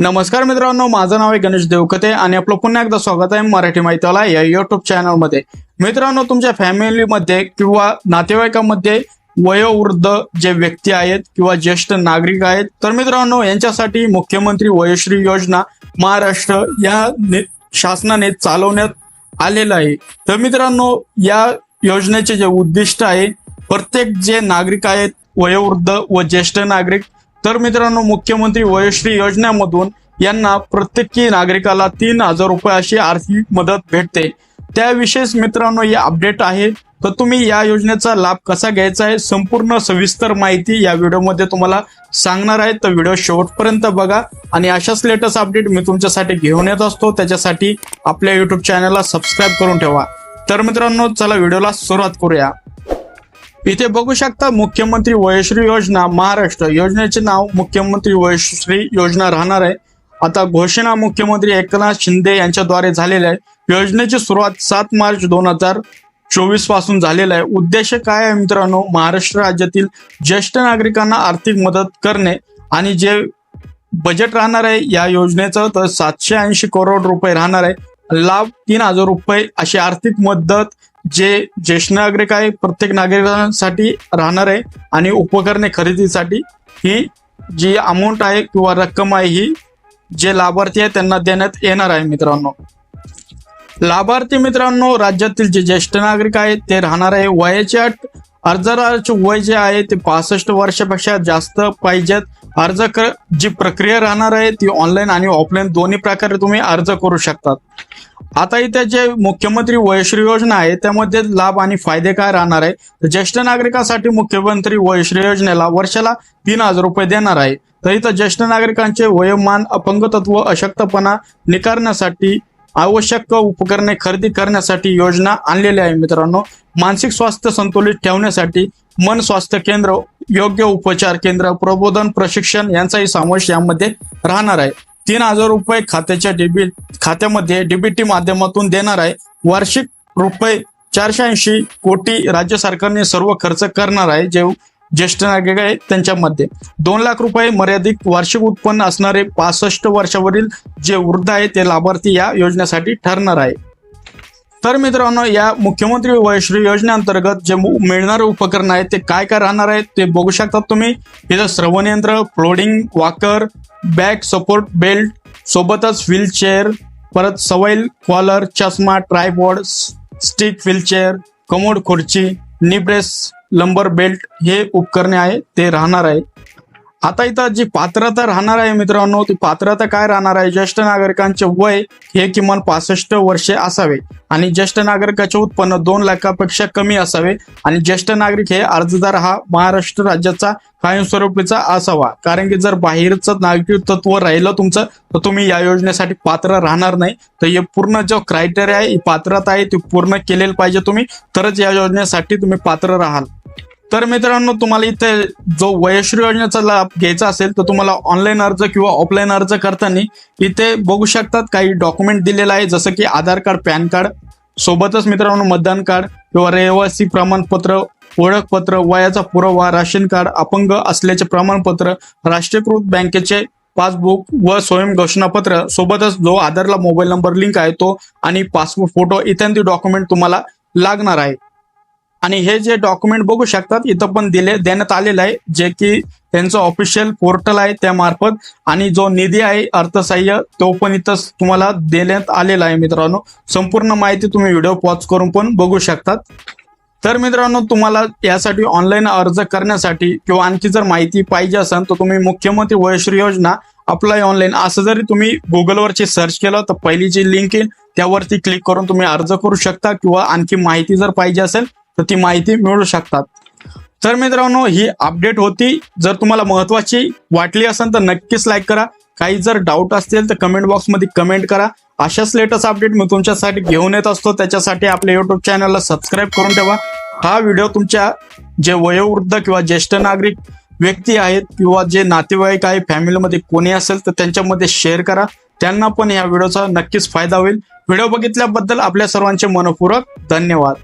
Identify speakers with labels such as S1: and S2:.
S1: नमस्कार मित्रांनो माझं नाव आहे गणेश देवकते आणि आपलं पुन्हा एकदा स्वागत आहे मराठी माहितीला या युट्यूब चॅनलमध्ये मित्रांनो तुमच्या फॅमिलीमध्ये किंवा नातेवाईकामध्ये वयोवृद्ध जे व्यक्ती आहेत किंवा ज्येष्ठ नागरिक आहेत तर मित्रांनो यांच्यासाठी मुख्यमंत्री वयोश्री योजना महाराष्ट्र या शासनाने चालवण्यात आलेलं आहे. तर मित्रांनो या योजनेचे जे उद्दिष्ट आहे प्रत्येक जे नागरिक आहेत वयोवृद्ध व ज्येष्ठ नागरिक तर मित्रांनो मुख्यमंत्री वयोश्री योजनेमधून यांना प्रत्येकी नागरिकाला तीन हजार रुपये अशी आर्थिक मदत भेटते. त्याविषयीच मित्रांनो हे अपडेट आहे. तर तुम्ही या योजनेचा लाभ कसा घ्यायचा आहे संपूर्ण सविस्तर माहिती या व्हिडिओमध्ये तुम्हाला सांगणार आहे. तर व्हिडिओ शेवटपर्यंत बघा आणि अशाच लेटेस्ट अपडेट मी तुमच्यासाठी घेऊन येत असतो. त्याच्यासाठी आपल्या युट्यूब चॅनलला सबस्क्राईब करून ठेवा. तर मित्रांनो चला व्हिडिओला सुरुवात करूया. इथे बघू शकता मुख्यमंत्री वयश्री योजना महाराष्ट्र. योजनेचे नाव मुख्यमंत्री वयश्री योजना राहणार आहे. आता घोषणा मुख्यमंत्री एकनाथ शिंदे यांच्याद्वारे झालेली आहे. योजनेची सुरुवात सात मार्च दोन हजार चोवीसपासून झालेला आहे. उद्देश काय आहे मित्रांनो? महाराष्ट्र राज्यातील ज्येष्ठ नागरिकांना आर्थिक मदत करणे आणि जे बजेट राहणार आहे या योजनेचं तर सातशे ऐंशी करोड रुपये राहणार आहे. लाभ तीन हजार रुपये अशी आर्थिक मदत जे ज्येष्ठ नागरिक आहे प्रत्येक नागरिकांसाठी राहणार आहे आणि उपकरणे खरेदीसाठी ही जी अमाऊंट आहे किंवा रक्कम आहे ही जे लाभार्थी आहे त्यांना देण्यात येणार आहे मित्रांनो. लाभार्थी मित्रांनो राज्यातील जे ज्येष्ठ नागरिक आहेत ते राहणार आहे. वयाच्या अट अर्जदाराचे वय जे आहे ते पासष्ट वर्षापेक्षा जास्त पाहिजेत. अर्ज कर जी प्रक्रिया राहणार आहे ती ऑनलाईन आणि ऑफलाईन दोन्ही प्रकारे तुम्ही अर्ज करू शकतात. आता इथे जे मुख्यमंत्री वयश्री योजना आहे त्यामध्ये लाभ आणि फायदे काय राहणार आहे? तर ज्येष्ठ नागरिकांसाठी मुख्यमंत्री वयश्री योजनेला वर्षाला तीन हजार रुपये देणार आहे. तर इथं ज्येष्ठ नागरिकांचे वयोमान अपंगत्व अशक्तपणा निकारण्यासाठी आवश्यक उपकरणे खरेदी करण्यासाठी योजना आणलेली आहे मित्रांनो. मानसिक स्वास्थ्य संतुलित ठेवण्यासाठी मन स्वास्थ्य केंद्र योग्य उपचार केंद्र प्रबोधन प्रशिक्षण यांचाही समावेश यामध्ये राहणार आहे. तीन हजार रुपये खात्याच्या डेबिट खात्यामध्ये डीबीटी माध्यमातून देणार आहे. वार्षिक रुपये चारशे ऐंशी कोटी राज्य सरकारने सर्व खर्च करणार आहे जे ज्येष्ठ नागरिक आहेत त्यांच्यामध्ये दोन लाख रुपये मर्यादित वार्षिक उत्पन्न असणारे पासष्ट वर्षावरील जे वृद्ध आहे ते लाभार्थी या योजनेसाठी ठरणार आहे. तर मित्रांनो या मुख्यमंत्री वयश्री योजनेअंतर्गत जे मु- मिळणारे उपकरण आहेत ते काय काय राहणार आहेत ते बघू शकतात तुम्ही. इथं श्रवणयंत्र folding walker back support belt सोबतच व्हीलचेअर परत सवैल कॉलर चष्मा ट्रायबॉर्ड स्टिक व्हीलचेअर कमोड खुर्ची निब्रेस लंबर बेल्ट हे उपकरणे आहे ते राहणार आहे. आता इथं जी पात्रता राहणार आहे मित्रांनो ती पात्रता काय राहणार आहे? ज्येष्ठ नागरिकांचे वय हे किमान पासष्ट वर्षे असावे आणि ज्येष्ठ नागरिकाचे उत्पन्न दोन लाखापेक्षा कमी असावे आणि ज्येष्ठ नागरिक हे अर्जदार हा महाराष्ट्र राज्याचा कायमस्वरूपीचा असावा. कारण की जर बाहेरचं नागरिकत्व राहिलं तुमचं तर तुम्ही या योजनेसाठी पात्र राहणार नाही. तर हे पूर्ण जो क्रायटेरिया आहे पात्रता आहे ती पूर्ण केलेलं पाहिजे तुम्ही. तरच या योजनेसाठी तुम्ही पात्र राहाल. तर मित्रांनो तुम्हाला इथे जो वयश्री योजनेचा लाभ घ्यायचा असेल तर तुम्हाला ऑनलाईन अर्ज किंवा ऑफलाईन अर्ज करताना इथे बघू शकतात काही डॉक्युमेंट दिलेलं आहे जसं की आधार कार्ड पॅन कार्ड. सोबतच मित्रांनो मतदान कार्ड किंवा रहिवासी प्रमाणपत्र ओळखपत्र वयाचा पुरावा राशन कार्ड अपंग असल्याचे प्रमाणपत्र राष्ट्रीयकृत बँकेचे पासबुक व स्वयं घोषणापत्र सोबतच जो आधारला मोबाईल नंबर लिंक आहे तो आणि पासपोर्ट फोटो इत्यादी डॉक्युमेंट तुम्हाला लागणार आहे. आणि हे जे डॉक्युमेंट बघू शकतात इथं पण दिले देण्यात आलेलं आहे जे की त्यांचं ऑफिशियल पोर्टल आहे त्या मार्फत. आणि जो निधी आहे अर्थसहाय्य तो पण इथं तुम्हाला देण्यात आलेला आहे मित्रांनो. संपूर्ण माहिती तुम्ही व्हिडिओ पॉज करून पण बघू शकतात. तर मित्रांनो तुम्हाला यासाठी ऑनलाईन अर्ज करण्यासाठी किंवा आणखी जर माहिती पाहिजे असेल तर तुम्ही मुख्यमंत्री वयश्री योजना अप्लाय ऑनलाईन असं जरी तुम्ही गुगलवरची सर्च केलं तर पहिली जी लिंक येईल त्यावरती क्लिक करून तुम्ही अर्ज करू शकता किंवा आणखी माहिती जर पाहिजे असेल तर ती माहिती मिळू शकतात. तर मित्रांनो ही अपडेट होती. जर तुम्हाला महत्वाची वाटली असेल तर नक्कीच लाईक करा. काही जर डाऊट असतील तर कमेंट बॉक्समध्ये कमेंट करा. अशाच लेटेस्ट अपडेट मी तुमच्यासाठी घेऊन येत असतो. त्याच्यासाठी आपल्या युट्यूब चॅनलला सबस्क्राईब करून ठेवा. हा व्हिडिओ तुमच्या जे वयोवृद्ध किंवा ज्येष्ठ नागरिक व्यक्ती आहेत किंवा जे नातेवाईक आहे फॅमिलीमध्ये कोणी असेल तर त्यांच्यामध्ये शेअर करा. त्यांना पण या व्हिडिओचा नक्कीच फायदा होईल. व्हिडिओ बघितल्याबद्दल आपल्या सर्वांचे मनपूर्वक धन्यवाद.